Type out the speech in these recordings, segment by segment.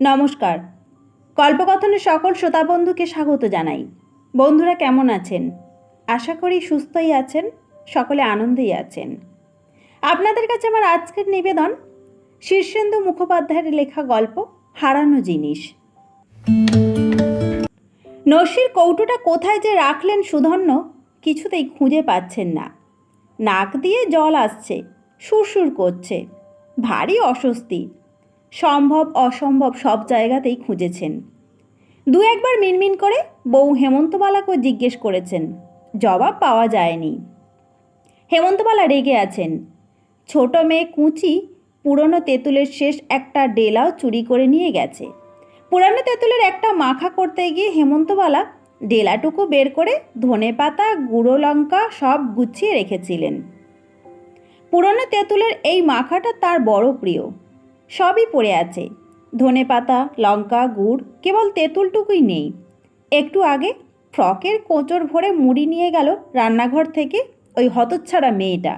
নমস্কার। কল্পকথনের সকল শ্রোতা বন্ধুকে স্বাগত জানাই। বন্ধুরা কেমন আছেন? আশা করি সুস্থই আছেন, সকলে আনন্দেই আছেন। আপনাদের কাছে আমার আজকের নিবেদন, শীর্ষেন্দু মুখোপাধ্যায়ের লেখা গল্প, হারানো জিনিস। নসির কৌটোটা কোথায় যে রাখলেন সুধন্য, কিছুতেই খুঁজে পাচ্ছেন না। নাক দিয়ে জল আসছে, সুরসুর করছে। ভারী অস্বস্তি সম্ভব, অসম্ভব সব জায়গাতেই খুঁজেছেন। দু একবার মিনমিন করে বউ হেমন্তবালাকে জিজ্ঞেস করেছেন, জবাব পাওয়া যায়নি। হেমন্তবালা রেগে আছেন, ছোট মেয়ে কুচি পুরনো তেঁতুলের শেষ একটা ডেলাও চুরি করে নিয়ে গেছে। পুরানো তেঁতুলের একটা মাখা করতে গিয়ে হেমন্তবালা ডেলাটুকু বের করে ধনে পাতা, গুঁড়ো লঙ্কা সব গুছিয়ে রেখেছিলেন। পুরনো তেঁতুলের এই মাখাটা তার বড় প্রিয়। সবই পড়ে আছে। ধনে পাতা, লঙ্কা, গুড়, কেবল তেঁতুলটুকুই নেই। একটু আগে ফ্রকের কোঁচর ভরে মুড়ি নিয়ে গেল রান্নাঘর থেকে ওই হতচ্ছাড়া মেয়েটা।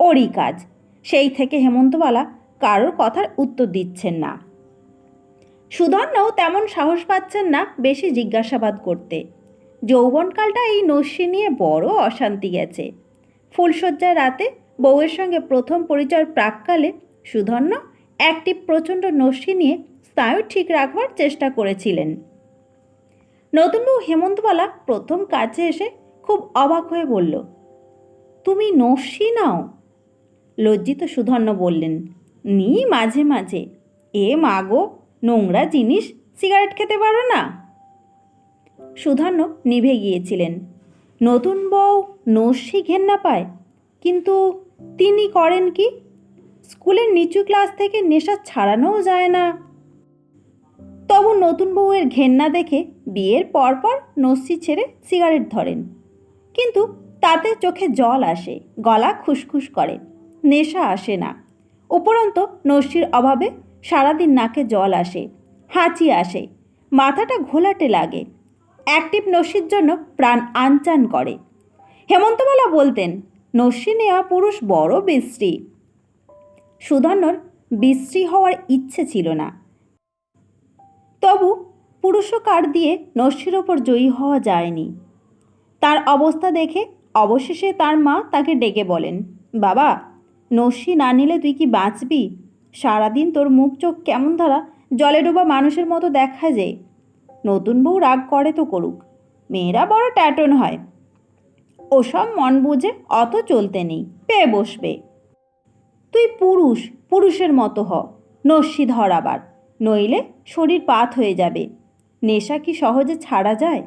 ওরই কাজ। সেই থেকে হেমন্তবালা কারোর কথার উত্তর দিচ্ছেন না। সুধন্যও তেমন সাহস পাচ্ছেন না বেশি জিজ্ঞাসাবাদ করতে। যৌবনকালটা এই নস্যি নিয়ে বড় অশান্তি গেছে। ফুলশয্যার রাতে বউয়ের সঙ্গে প্রথম পরিচয়ের প্রাককালে সুধন্য একটি প্রচণ্ড নস্যি নিয়ে স্নায়ু ঠিক রাখবার চেষ্টা করেছিলেন। নতুন বউ হেমন্তবালা প্রথম কাছে এসে খুব অবাক হয়ে বলল, তুমি নস্যি নাও? লজ্জিত সুধন্য বললেন, নি মাঝে মাঝে। এ মাগো নোংরা জিনিস সিগারেট খেতে পারো না? সুধন্য নিভে গিয়েছিলেন। নতুন বউ নস্যি ঘেন্না পায়, কিন্তু তিনি করেন কি? স্কুলের নিচু ক্লাস থেকে নেশা ছাড়ানোও যায় না। তবু নতুন বউয়ের ঘেন্না দেখে বিয়ের পরপর নস্যি ছেড়ে সিগারেট ধরেন। কিন্তু তাতে চোখে জল আসে, গলা খুসখুস করে, নেশা আসে না। উপরন্ত নস্যির অভাবে সারাদিন নাকে জল আসে, হাঁচি আসে, মাথাটা ঘোলাটে লাগে। অ্যাক্টিভ নস্যির জন্য প্রাণ আনচান করে। হেমন্তবালা বলতেন, নস্যি নেওয়া পুরুষ বড় বিশ্রী সুধন্যর বিশ্রী হওয়ার ইচ্ছে ছিল না। তবু পুরুষকার দিয়ে নস্যির ওপর জয়ী হওয়া যায়নি। তার অবস্থা দেখে অবশেষে তার মা তাকে ডেকে বলেন, বাবা নস্যি না নিলে তুই কি বাঁচবি? সারাদিন তোর মুখ চোখ কেমন ধারা জলে ডোবা মানুষের মতো দেখা যায়। নতুন বউ রাগ করে তো করুক, মেয়েরা বড় ট্যাটন হয়। ওসব মন বুঝে অত চলতে নেই, পেয়ে বসবে। তুই পুরুষ, পুরুষের মতো হ। নস্যি ধর আবার, নইলে শরীর পাত হয়ে যাবে। নেশা কি সহজে ছাড়া যায়?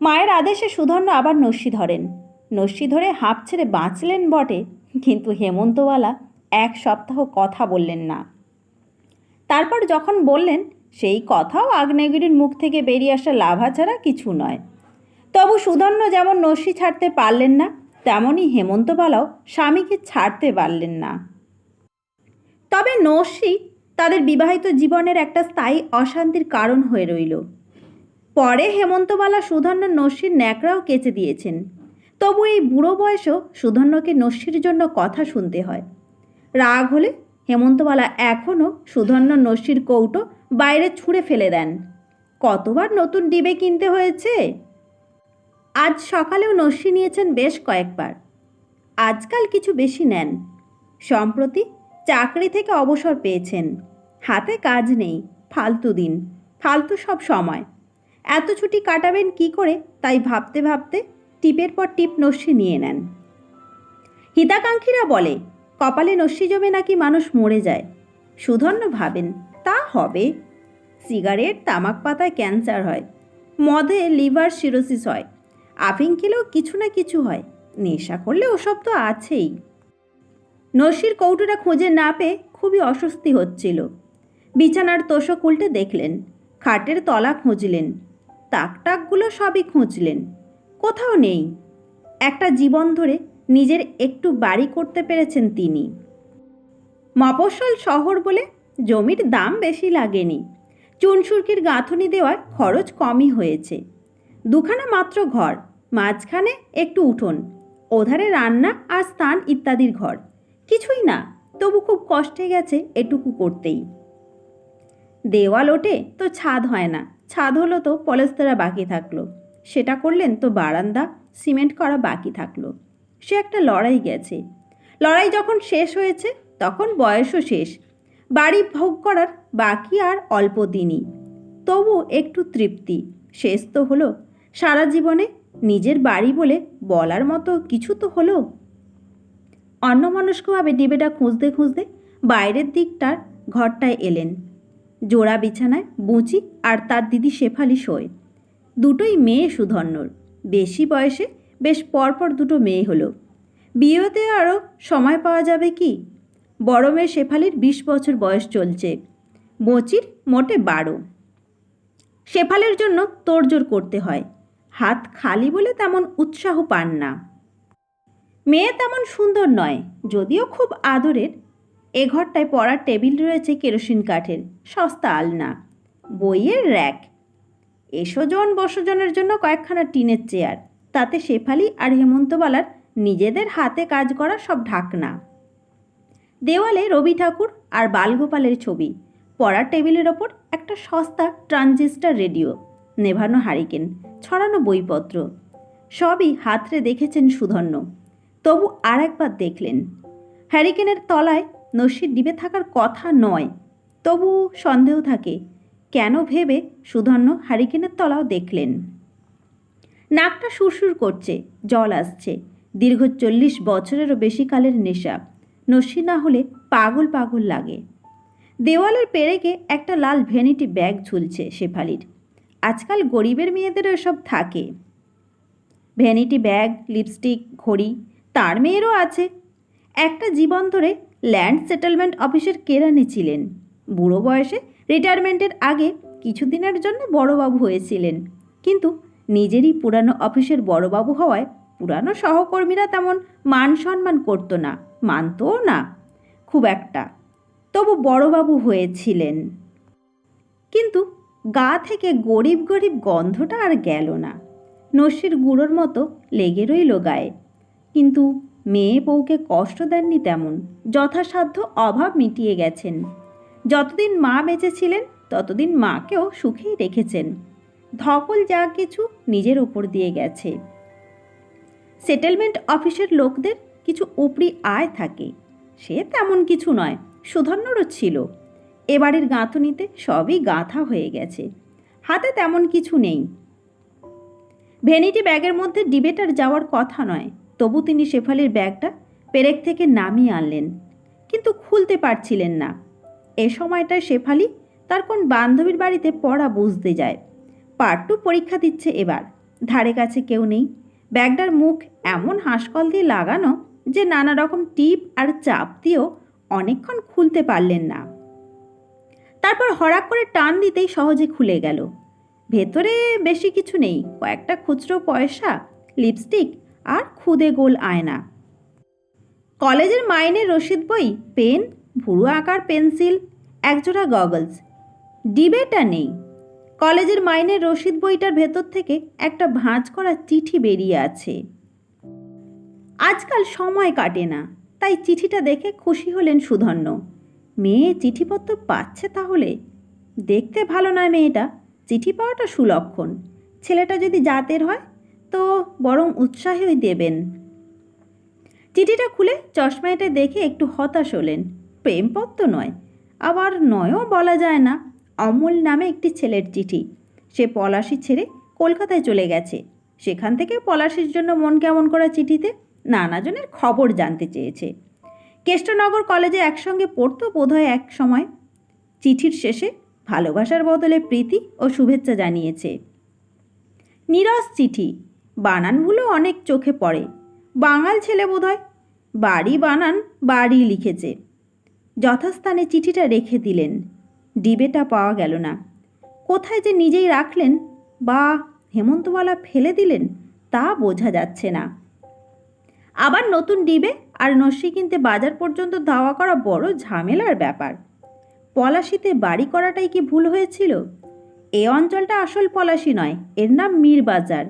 মায়ের আদেশে সুধন্য আবার নস্যি ধরেন। নস্যি ধরে হাঁপ ছেড়ে বাঁচলেন বটে, কিন্তু হেমন্তওয়ালা এক সপ্তাহ কথা বললেন না। তারপর যখন বললেন, সেই কথাও আগ্নেয়গিরির মুখ থেকে বেরিয়ে আসা লাভা ছাড়া কিছু নয়। তবু সুধন্য যেমন নস্যি ছাড়তে পারলেন না তেমনই হেমন্তবালাও স্বামীকে ছাড়তে পারলেন না। তবে নস্যি তাদের বিবাহিত জীবনের একটা স্থায়ী অশান্তির কারণ হয়ে রইল। পরে হেমন্তবালা সুধন্য নস্যির ন্যাকড়াও কেচে দিয়েছেন। তবু এই বুড়ো বয়সেও সুধন্যকে নস্যির জন্য কথা শুনতে হয়। রাগ হলে হেমন্তবালা এখনও সুধন্য নস্যির কৌটো বাইরে ছুঁড়ে ফেলে দেন। কতবার নতুন ডিবে কিনতে হয়েছে? আজ সকালেও নস্যি নিয়েছেন বেশ কয়েকবার। আজকাল কিছু বেশি নেন। সম্প্রতি চাকরি থেকে অবসর পেয়েছেন। হাতে কাজ নেই, ফালতু দিন, ফালতু সব সময়। এত ছুটি কাটাবেন কি করে? তাই ভাবতে ভাবতে টিপের পর টিপ নস্যি নিয়ে নেন। হিতাকাঙ্ক্ষীরা বলে, কপালে নস্যি জমে নাকি মানুষ মরে যায়? সুধন্য ভাবেন, তা হবে। সিগারেট, তামাক পাতায় ক্যান্সার হয়। মদে লিভার সিরোসিস হয়। আফিং খেলেও কিছু না কিছু হয়। নেশা করলে ওসব তো আছেই। নসির কৌটোটা খুঁজে না পেয়ে খুবই অস্বস্তি হচ্ছিল। বিছানার তোষক উল্টে দেখলেন, খাটের তলা খুঁজলেন, তাকটাকগুলো সবই খুঁজলেন, কোথাও নেই। একটা জীবন ধরে নিজের একটু বাড়ি করতে পেরেছেন তিনি। মফস্বল শহর বলে জমির দাম বেশি লাগেনি। চুনসুরকির গাঁথনি দেওয়ায় খরচ কমই হয়েছে। দুখানা মাত্র ঘর মাঝখানে একটু উঠোন, ওধারে রান্না আর স্থান ইত্যাদির ঘর। কিছুই না, তবু খুব কষ্টে গেছে এটুকু করতেই। দেওয়াল ওঠে তো ছাদ হয় না, ছাদ হলো তো পলেস্তারা বাকি থাকল। সেটা করলেন তো বারান্দা, সিমেন্ট করা বাকি থাকল। সে একটা লড়াই গেছে। লড়াই যখন শেষ হয়েছে, তখন বয়সও শেষ। বাড়ি ভোগ করার বাকি আর অল্প দিনই। তবু একটু তৃপ্তি, শেষ তো হলো সারা জীবনে নিজের বাড়ি বলে বলার মতো কিছু তো হলো। অন্যমনস্কভাবে ডিবেটা খুঁজতে খুঁজতে বাইরের দিকটার ঘরটায় এলেন। জোড়া বিছানায় বুচি আর তার দিদি শেফালি শোয়। দুটোই মেয়ে সুধন্যর। বেশি বয়সে বেশ পরপর দুটো মেয়ে হলো। বিয়েতে আরও সময় পাওয়া যাবে কি? বড় মেয়ে শেফালির বিশ বছর বয়স চলছে। বচির মোটে বারো। শেফালের জন্য তোড়জোড় করতে হয়। হাত খালি বলে তেমন উৎসাহ পান না। মেয়ে তেমন সুন্দর নয়, যদিও খুব আদরের। এ ঘরটায় পড়ার টেবিল রয়েছে কেরোসিন কাঠের, সস্তা আলনা, বইয়ের র্যাক। এসোজন বসজনের জন্য কয়েকখানা টিনের চেয়ার, তাতে শেফালি আর হেমন্তবালার নিজেদের হাতে কাজ করা সব ঢাকনা। দেওয়ালে রবি ঠাকুর আর বালগোপালের ছবি, পড়ার টেবিলের ওপর একটা সস্তা ট্রানজিস্টার রেডিও। নেভানো হারিকেন, ছড়ানো বইপত্র। সবই হাতরে দেখেছেন সুধন্য। তবু আর একবার দেখলেন। হ্যারিকেনের তলায় নস্যির ডিবে থাকার কথা নয়। তবু সন্দেহ থাকে, কেন ভেবে সুধন্য হ্যারিকেনের তলাও দেখলেন? নাকটা সুরসুর করছে, জল আসছে। দীর্ঘ চল্লিশ বছরেরও বেশি কালের নেশা। নস্যি না হলে পাগল পাগল লাগে। দেওয়ালের পেরেকে একটা লাল ভ্যানিটি ব্যাগ ঝুলছে শেফালির। আজকাল গরিবের মেয়েদের এসব থাকে। ভ্যানিটি ব্যাগ, লিপস্টিক, ঘড়ি, তার মেয়েরও আছে। একটা জীবন ধরে ল্যান্ড সেটেলমেন্ট অফিসের কেরানি ছিলেন। বুড়ো বয়সে রিটায়ারমেন্টের আগে কিছুদিনের জন্য বড়বাবু হয়েছিলেন। কিন্তু নিজেরই পুরানো অফিসের বড়বাবু হওয়ায় পুরানো সহকর্মীরা তেমন মান সম্মান করতো না, মানতও না, খুব একটা। তবু বড়বাবু হয়েছিলেন। কিন্তু গা থেকে গরিব গরিব গন্ধটা আর গেল না। নস্যির গুঁড়োর মতো লেগে রইল গায়ে। কিন্তু মেয়ে বউকে কষ্ট দেননি তেমন, যথাসাধ্য অভাব মিটিয়ে গেছেন। যতদিন মা বেঁচে ছিলেন, ততদিন মাকেও সুখেই রেখেছেন। ধকল যা কিছু নিজের ওপর দিয়ে গেছে। সেটেলমেন্ট অফিসের লোকদের কিছু উপরি আয় থাকে। সে তেমন কিছু নয়, সুধন্যরও ছিল। এবারের গাঁথনিতে সবই গাঁথা হয়ে গেছে। হাতে তেমন কিছু নেই। ভ্যানিটি ব্যাগের মধ্যে ডিবেটার যাওয়ার কথা নয়, তবু তিনি শেফালির ব্যাগটা পেরেক থেকে নামিয়ে আনলেন, কিন্তু খুলতে পারছিলেন না। এ সময়টায় শেফালি তার কোন বান্ধবীর বাড়িতে পড়া বুঝতে যায়। পার্ট টু পরীক্ষা দিচ্ছে এবার, ধারে কাছে কেউ নেই। ব্যাগটার মুখ এমন হাঁসকল দিয়ে লাগানো যে নানা রকম টিপ আর চাপ দিয়েও অনেকক্ষণ খুলতে পারলেন না। তারপর হড়াক করে টান দিতেই সহজে খুলে গেল। ভেতরে বেশি কিছু নেই, কয়েকটা খুচরো পয়সা, লিপস্টিক আর খুদে গোল আয়না। কলেজের মাইনের রসিদ বই, পেন, ভুরু আঁকার পেন্সিল, একজোড়া গগলস। ডিবেটা নেই। কলেজের মাইনের রসিদ বইটার ভেতর থেকে একটা ভাঁজ করা চিঠি বেরিয়ে আছে। আজকাল সময় কাটে না, তাই চিঠিটা দেখে খুশি হলেন সুধন্য মেয়ে চিঠিপত্র পাচ্ছে তাহলে? দেখতে ভালো নয় মেয়েটা। চিঠি পাওয়াটা সুলক্ষণ। ছেলেটা যদি জাতের হয়, তো বরং উৎসাহই দেবেন। চিঠিটা খুলে চশমাটা দেখে একটু হতাশ হলেন। প্রেমপত্র নয়। আবার নয়ও বলা যায় না। অমল নামে একটি ছেলের চিঠি। সে পলাশি ছেড়ে কলকাতায় চলে গেছে। সেখান থেকে পলাশির জন্য মন কেমন করা চিঠিতে? নানাজনের খবর জানতে চেয়েছে। কেষ্টনগর কলেজে একসঙ্গে পড়তো বোধহয় এক সময়। চিঠির শেষে ভালোবাসার বদলে প্রীতি ও শুভেচ্ছা জানিয়েছে। নিরস চিঠি, বানানগুলো অনেক চোখে পড়ে। বাঙাল ছেলে বোধহয় বাড়ি বানান বাড়ি লিখেছে। যথাস্থানে চিঠিটা রেখে দিলেন, ডিবেটা পাওয়া গেল না। কোথায় যে নিজেই রাখলেন, বা হেমন্তবালা ফেলে দিলেন তা বোঝা যাচ্ছে না। আবার নতুন ডিবে আর নস্যি কিনতে বাজার পর্যন্ত ধাওয়া করা বড় ঝামেলার ব্যাপার। পলাশিতে বাড়ি করাটাই কি ভুল হয়েছিল? এ অঞ্চলটা আসল পলাশি নয়, এর নাম মীর বাজার।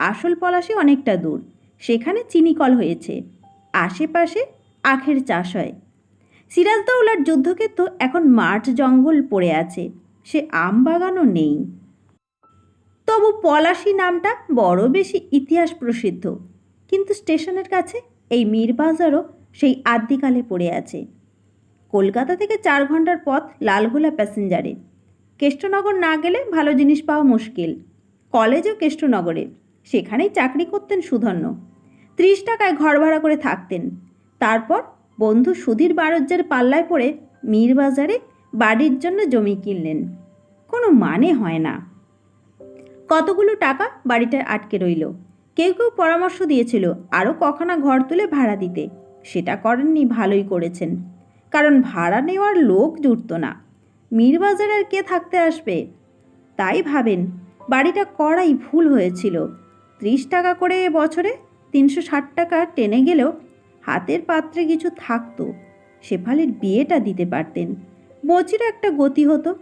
আসল পলাশি অনেকটা দূর, সেখানে চিনিকল হয়েছে। আশেপাশে আখের চাষ হয়। সিরাজদৌলার যুদ্ধক্ষেত্র এখন মাঠ জঙ্গল পড়ে আছে, সে আম বাগানও নেই। তবু পলাশি নামটা বড় বেশি ইতিহাস প্রসিদ্ধ, কিন্তু স্টেশনের কাছে এই মীরবাজারও সেই আদ্যিকালে পড়ে আছে। কলকাতা থেকে চার ঘণ্টার পথ লালগোলা প্যাসেঞ্জারে। কেষ্টনগর না গেলে ভালো জিনিস পাওয়া মুশকিল। কলেজও কেষ্টনগরে। সেখানেই চাকরি করতেন সুধন্য। ত্রিশ টাকায় ঘর ভাড়া করে থাকতেন। তারপর বন্ধু সুধীর বারজ্যের পাল্লায় পড়ে মীরবাজারে বাড়ির জন্য জমি কিনলেন। কোনো মানে হয় না। কতগুলো টাকা বাড়িটায় আটকে রইল। কেউ কেউ পরামর্শ দিয়েছিল আরও কখানা ঘর তুলে ভাড়া দিতে। সেটা করেননি ভালোই করেছেন। কারণ ভাড়া নেওয়ার লোক জুটত না। মীরবাজারে আর কে থাকতে আসবে? তাই ভাবেন, বাড়িটা করাই ভুল হয়েছিল। ত্রিশ টাকা করে বছরে তিনশো ষাট টাকা টেনে গেলেও হাতের পাত্রে কিছু থাকতো। শেফালির বিয়েটা দিতে পারতেন। বচিরও একটা গতি হতো।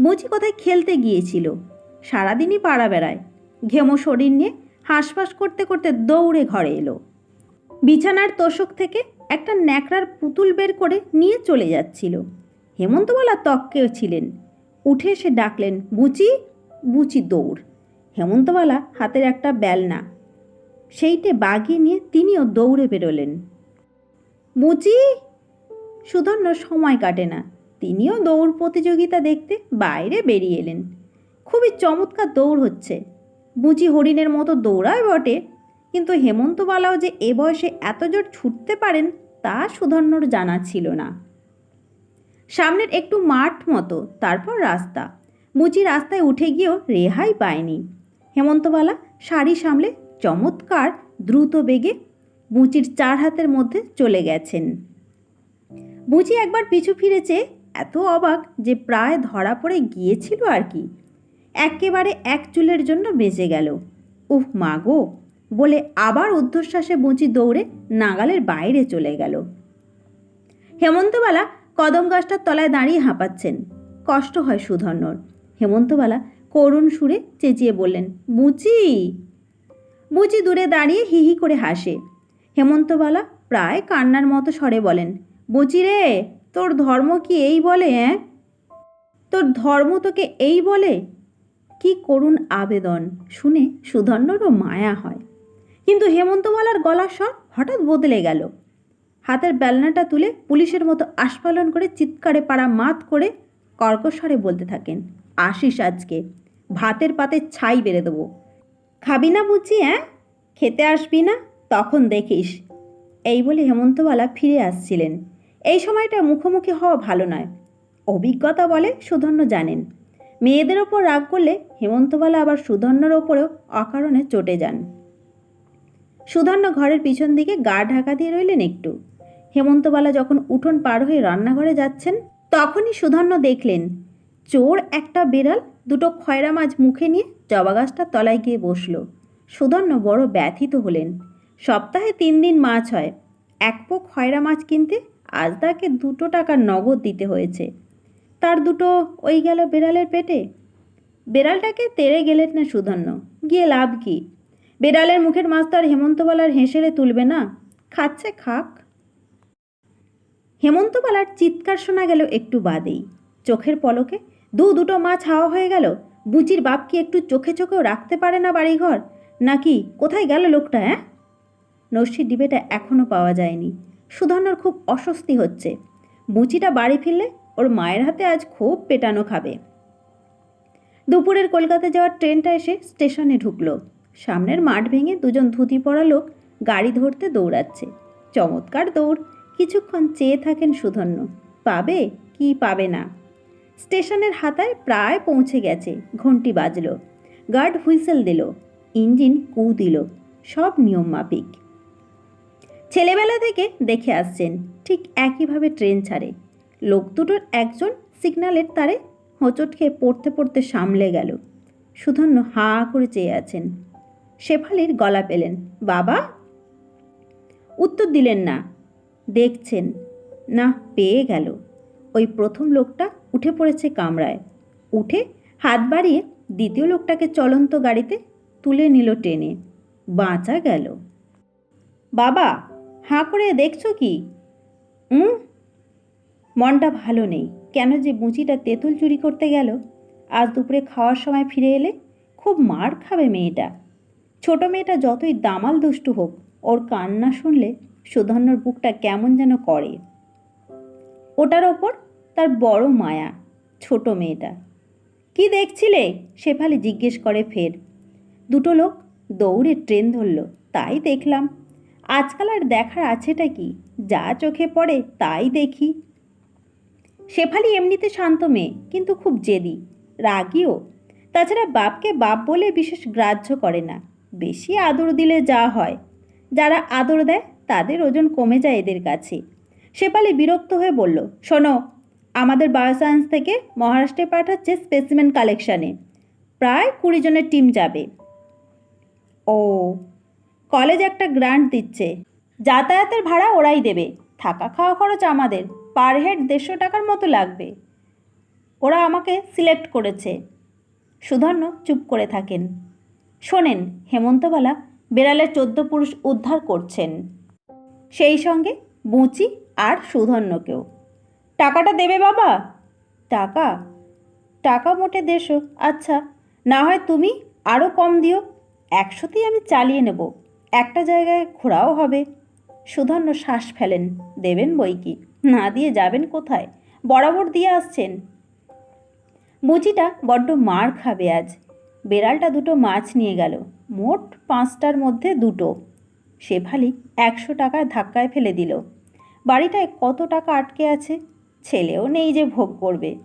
বচি কোথায় খেলতে গিয়েছিল? সারাদিনই পাড়া বেড়ায়। ঘেমো শরীর নিয়ে হাঁসফাঁস করতে করতে দৌড়ে ঘরে এলো। বিছানার তোষক থেকে একটা ন্যাকড়ার পুতুল বের করে নিয়ে চলে যাচ্ছিল। হেমন্তবালা তক্কেও ছিলেন। উঠে এসে ডাকলেন, বুচি বুচি দৌড়। হেমন্তবালা হাতের একটা বেলনা সেইটে বাগিয়ে নিয়ে তিনিও দৌড়ে বেরোলেন। বুচি, সুধন্য সময় কাটে না। তিনিও দৌড় প্রতিযোগিতা দেখতে বাইরে বেরিয়ে এলেন। খুবই চমৎকার দৌড় হচ্ছে। বুচি হরিণের মতো দৌড়ায় বটে। কিন্তু হেমন্তবালাও যে এ বয়সে এত জোর ছুটতে পারেন, তা সুধন্যর জানা ছিল না। সামনের একটু মাঠ মতো, তারপর রাস্তা। মুচি রাস্তায় উঠে গিয়েও রেহাই পায়নি। হেমন্তবালা শাড়ি সামলে চমৎকার দ্রুত বেগে মুচির চার হাতের মধ্যে চলে গেছেন। বুঝি একবার পিছু ফিরেছে, এত অবাক যে প্রায় ধরা পড়ে গিয়েছিল আর কি। একেবারে এক চুলের জন্য বেঁচে গেল। উহ, মা গো! বলে আবার ঊর্ধ্বশ্বাসে বুচি দৌড়ে নাগালের বাইরে চলে গেল। হেমন্তবালা কদম গাছটার তলায় দাঁড়িয়ে হাঁপাচ্ছেন। কষ্ট হয় সুধন্যর হেমন্তবালা করুণ সুরে চেঁচিয়ে বললেন বুচি বুচি দূরে দাঁড়িয়ে হি হি করে হাসে। হেমন্তবালা প্রায় কান্নার মতো স্বরে বলেন বুচি রে, তোর ধর্ম কি এই বলে হ্যাঁ তোর ধর্ম তোকে এই বলে কি করুণ আবেদন শুনে সুধন্যরও মায়া হয়। কিন্তু হেমন্তবালার গলার স্বর হঠাৎ বদলে গেল। হাতের বেলনাটা তুলে পুলিশের মতো আস্ফালন করে চিৎকারে পাড়া মাত করে কর্কস্বরে বলতে থাকেন, আসিস আজকে, ভাতের পাতে ছাই বেড়ে দেবো। খাবি না বুঝি হ্যাঁ খেতে আসবি না? তখন দেখিস। এই বলে হেমন্তবালা ফিরে আসছিলেন। এই সময়টা মুখোমুখি হওয়া ভালো নয়। অভিজ্ঞতা বলে সুধন্য জানেন। মেয়েদের ওপর রাগ করলে হেমন্তবালা আবার সুধন্যর ওপরেও অকারণে চটে যান। সুধন্য ঘরের পিছন দিকে গা ঢাকা দিয়ে রইলেন একটু। হেমন্তবালা যখন উঠোন পার হয়ে রান্নাঘরে যাচ্ছেন, তখনই সুধন্য দেখলেন, চোর একটা বেড়াল দুটো খয়রা মাছ মুখে নিয়ে জবা গাছটার তলায় গিয়ে বসল। সুধন্য বড় ব্যথিত হলেন, সপ্তাহে তিন দিন মাছ হয়, এক পো খয়রা মাছ কিনতে আজ তাকে দুটো টাকা নগদ দিতে হয়েছে। তার দুটো ওই গেল বেড়ালের পেটে? বেড়ালটাকে তেড়ে গেলেন না সুধন্য। গিয়ে লাভ কি? বেড়ালের মুখের মাছ তো আর হেমন্তবালার হেসেলে তুলবে না? খাচ্ছে খাক। হেমন্তবালার চিৎকার শোনা গেল একটু বাদেই। চোখের পলকে দু দুটো মাছ হাওয়া হয়ে গেল। বুচির বাপ কি একটু চোখে চোখেও রাখতে পারে না বাড়িঘর? নাকি কোথায় গেল লোকটা হ্যাঁ নস্যির ডিবেটা এখনও পাওয়া যায়নি। সুধন্যর খুব অস্বস্তি হচ্ছে। বুচিটা বাড়ি ফিরলে ওর মায়ের হাতে আজ খুব পেটানো খাবে। দুপুরের কলকাতা যাওয়ার ট্রেনটা এসে স্টেশনে ঢুকলো। সামনের মাঠ ভেঙে দুজন ধুতি পরা লোক গাড়ি ধরতে দৌড়াচ্ছে। চমৎকার দৌড়, কিছুক্ষণ চেয়ে থাকেন সুধন্য। পাবে কি পাবে না। স্টেশনের হাতায় প্রায় পৌঁছে গেছে ঘন্টি বাজলো। গার্ড হুইসেল দিল, ইঞ্জিন কু দিল, সব নিয়ম মাফিক। ছেলেবেলা থেকে দেখে আসছেন, ঠিক একইভাবে ট্রেন ছাড়ে। লোক দুটোর একজন সিগন্যালের তারে হোঁচট খেয়ে পড়তে পড়তে সামলে গেল। সুধন্য হা করে চেয়ে আছেন। শেফালির গলা পেলেন। বাবা? উত্তর দিলেন না। দেখছেন। না, পেয়ে গেল। ওই প্রথম লোকটা উঠে পড়েছে কামরায়। উঠে হাত বাড়িয়ে দ্বিতীয় লোকটাকে চলন্ত গাড়িতে তুলে নিল টেনে। বাঁচা গেল। বাবা, হাঁ করে দেখছ কি? উম মনটা ভালো নেই। কেন যে মুচিটা তেঁতুল চুরি করতে গেল? আজ দুপুরে খাওয়ার সময় ফিরে এলে খুব মার খাবে মেয়েটা। ছোট মেয়েটা যতই দামাল দুষ্টু হোক, ওর কান্না শুনলে সুধন্যর বুকটা কেমন যেন করে। ওটার ওপর তার বড় মায়া, ছোট মেয়েটা। কি দেখছিলে? শেফালি জিজ্ঞেস করে ফের। দুটো লোক দৌড়ে ট্রেন ধরল। তাই দেখলাম। আজকাল আর দেখার আছেটা কি? যা চোখে পড়ে তাই দেখি। শেফালি এমনিতে শান্ত মেয়ে, কিন্তু খুব জেদি, রাগীও। তাছাড়া বাপকে বাপ বলে বিশেষ গ্রাহ্য করে না, বেশি আদর দিলে যা হয়। যারা আদর দেয়, তাদের ওজন কমে যায় এদের কাছে। শেফালি বিরক্ত হয়ে বলল, শোনো, আমাদের বায়োসায়েন্স থেকে মহারাষ্ট্রে পাঠাচ্ছে স্পেসিমেন কালেকশানে। প্রায় কুড়ি জনের টিম যাবে। ও, কলেজ একটা গ্রান্ট দিচ্ছে। যাতায়াতের ভাড়া ওরাই দেবে। থাকা খাওয়া খরচ আমাদের পার হেড দেড়শো টাকার মতো লাগবে। ওরা আমাকে সিলেক্ট করেছে। সুধর্ণ চুপ করে থাকেন। শোনেন, হেমন্তবালা বেড়ালের চোদ্দ পুরুষ উদ্ধার করছেন। সেই সঙ্গে বুচি আর সুধর্ণকেও। টাকাটা দেবে বাবা? টাকা? টাকা মোটে দেড়শো। আচ্ছা না হয় তুমি আরও কম দিও। একশোতেই আমি চালিয়ে নেব। একটা জায়গায় ঘোরাও হবে। সুধন্য শ্বাস ফেলেন। দেবেন বই কি? না দিয়ে যাবেন কোথায়? বরাবর দিয়ে আসছেন। মুচিটা বড্ড মার খাবে আজ। বেড়ালটা দুটো মাছ নিয়ে গেল। মোট পাঁচটার মধ্যে দুটো। শেফালি একশো টাকায় ধাক্কায় ফেলে দিল। বাড়িটায় কত টাকা আটকে আছে? ছেলেও নেই যে ভোগ করবে।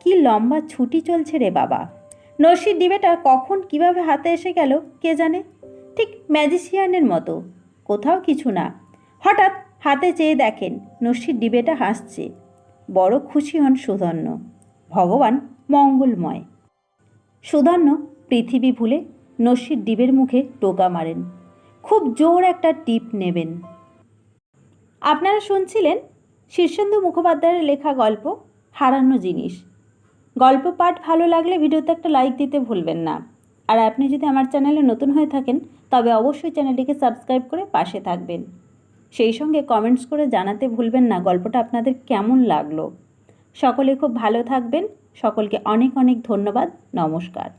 কি লম্বা ছুটি চলছে রে বাবা। নসির ডিবেটা কখন কীভাবে হাতে এসে গেল কে জানে? ঠিক ম্যাজিশিয়ানের মতো। কোথাও কিছু না। হঠাৎ হাতে চেয়ে দেখেন নসির ডিবেটা হাসছে। বড় খুশি হন সুধন্য। ভগবান মঙ্গলময়। সুধন্য পৃথিবী ভুলে নসির ডিবের মুখে টোকা মারেন। খুব জোর একটা টিপ নেবেন। আপনারা শুনছিলেন শীর্ষেন্দু মুখোপাধ্যায়ের লেখা গল্প, হারানো জিনিস। গল্প পাঠ ভালো লাগলে ভিডিওতে একটা লাইক দিতে ভুলবেন না। আর আপনি যদি আমার চ্যানেলে নতুন হয়ে থাকেন, তবে অবশ্যই চ্যানেলটিকে সাবস্ক্রাইব করে পাশে থাকবেন। সেই সঙ্গে কমেন্টস করে জানাতে ভুলবেন না। গল্পটা আপনাদের কেমন লাগল? সকলে খুব ভালো থাকবেন। সকলকে অনেক অনেক ধন্যবাদ। নমস্কার।